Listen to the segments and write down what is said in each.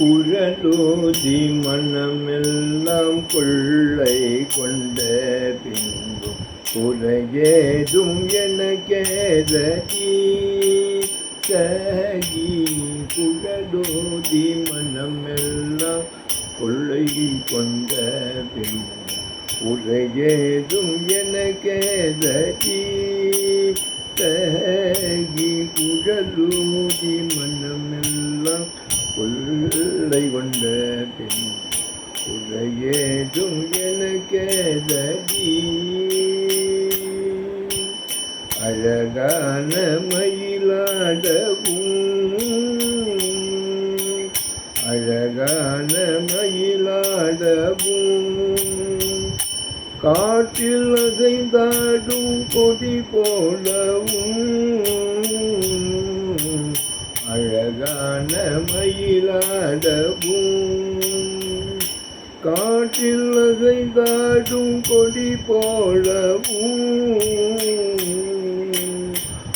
குழலோதி மனமெல்லாம் கொள்ளை கொண்ட பின்பும் குறையேதும் எனக்கேதடி சகி குழலோதி மனமெல்லாம் கொள்ளை கொண்ட பின்பும் உரையேதும் எனக்கேதடி தகி குழலூதி மனமெல்லாம் கொள்ளை கொண்ட பெண் உரையேதும் எனக்கேதடி அழகான மயிலாடவும். அழகான மயிலாடவும். காற்றில் அசைந்தாடும் கொடி போலவும். மயிலாடவும். காற்றில் அசைந்தாடும் கொடி போலவும்.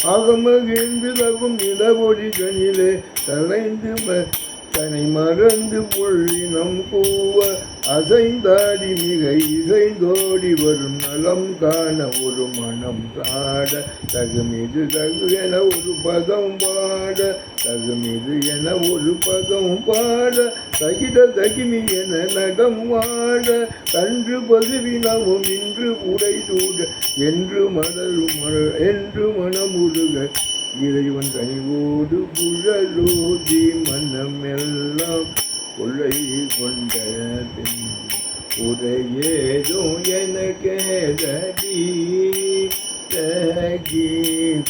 அகமகிழ்ந்து தகும் நிலவொடி கனிலே தலைந்து தனை மறந்து புள்ளினம் பூவ அசைந்தாடி மிகை இசைந்தோடி வரும் நலம் காண ஒரு மனம் சாட தகுமிது தகு என ஒரு பதம் பாட. தகுமிது என ஒரு பதம் பாட. தகிட தகிமி என நடம் வாட. கன்று பதுவினமும் இன்று உடை சூட. என்று மணலும் மண- என்று மனமுருக. இறைவன் கனிவோடு புழலோதி மனமெல்ல கொள்ளை கொண்ட பின் உரையேதும் எனக்கேதடி. தகி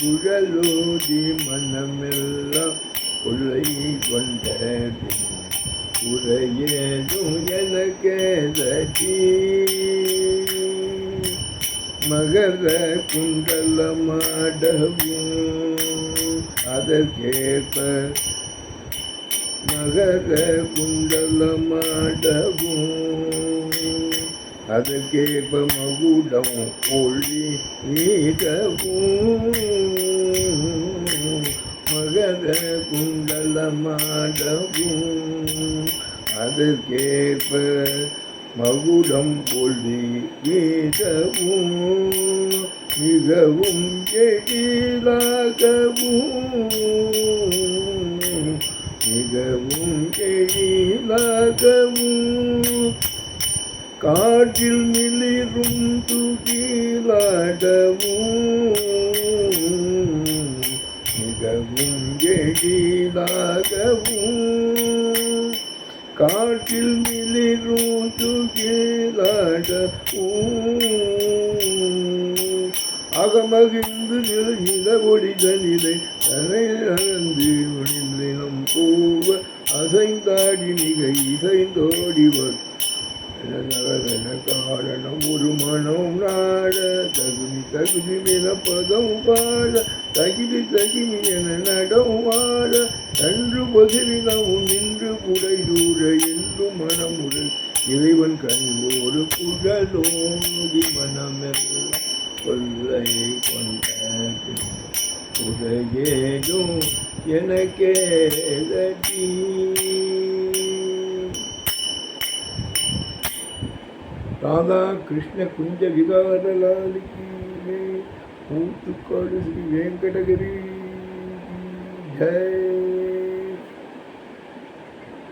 குழலூதி மனமெல்லாம் கொள்ளை கொண்ட பின் உரையேதும் எனக்கேதடி. மகர குண்டலமாடவும் அதற்கேற்ப மகர குண்டலமாடவும். அதற்கேற்ப மகுடம் ஒளி நீடவும். மகர குண்டலமாடவும். அதற்கேற்ப மகுடம் ஒளி வீசவும் மிகவும் எழிலாகவும். மிகவும் எழிலாகவும் காற்றில் மிளிரும் துகிலாடவும் மிகவும் எழிலாகவும் காற்றில் மிளிரும் அகமகிழ்ந்து நில ஒளிதனிலை தனை அறந்து ஒளிந்தினம் போவ அசைந்தாடி நிகை இசைந்தோடிவர். காரணம் ஒரு மனம் நாட தகுதி தகுதி என பதம் பாட தகிதி தகிமி என நடம் வாட நன்று பொதுவினவும் நின்று குடை தூர என்று மனமுறை இறைவன் கண் ஒரு குழலோதி மனமெல்லாம் கொள்ளை கொண்டது உரையேதும் எனக்கேதடி ராதா கிருஷ்ண குஞ்ச விகாரலாலிக்கு ஊத்துக்காடு ஸ்ரீ வெங்கடகிரி. ஜெய்.